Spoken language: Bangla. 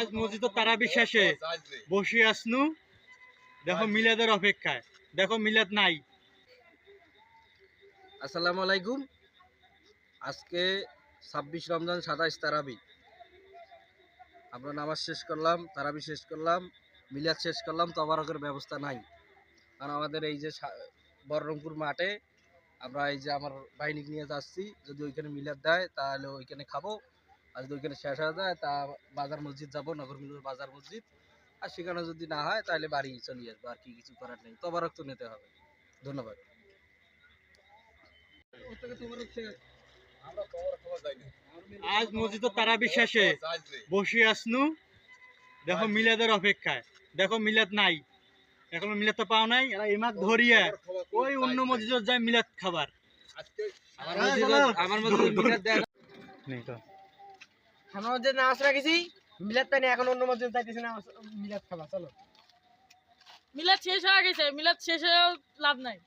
আজ মসজিদ তারা বিশ্বাসে বসে আসনু দেখো মিলাদের অপেক্ষায়। দেখো মিলাদ নাই। আসসালামু আলাইকুম। আজকে ছাব্বিশ রমজান, সাতাইশ তারাবি। আমরা নামাজ শেষ করলাম, তারাবি শেষ করলাম, মিলাদ শেষ করলাম, তবারকের ব্যবস্থা নাই। কারণ আমাদের এই যে বহরমপুর মাঠে আমরা এই যে আমার বাহিনী নিয়ে যাচ্ছি, যদি ওইখানে মিলাদ দেয়, তাহলে ওইখানে খাব। আর যদি ওইখানে শেষ হয়ে যায় তা বাজার মসজিদ যাব নগর মিলুর বাজার মসজিদ। আর সেখানে যদি না হয় তাহলে বাড়ি চলে আসব আর কি কিছু করার নেই। তবারক তো নিতে হবে। ধন্যবাদ। আজ মসজিদ তারা বিশ্বাসে বসে আসনু। দেখো মিলাদের অপেক্ষায়। দেখো মিলাদ নাই। এখন মিলাদ তো পাও নাই এরা এমাক ধরিয়া। ওই অন্য মসজিদ যায় মিলাদ খাবার। আমার মসজিদে- আমার মসজিদে মিলাদ দেয় না। আমরা মসজিদ নামাজ রাখেছি মিলাদ পাইনি এখন অন্য মসজিদ যাইতেছি না মিলাদ খাবা চলো। মিলাদ শেষ হয়ে গেছে মিলাদ শেষ হয়েও লাভ নাই।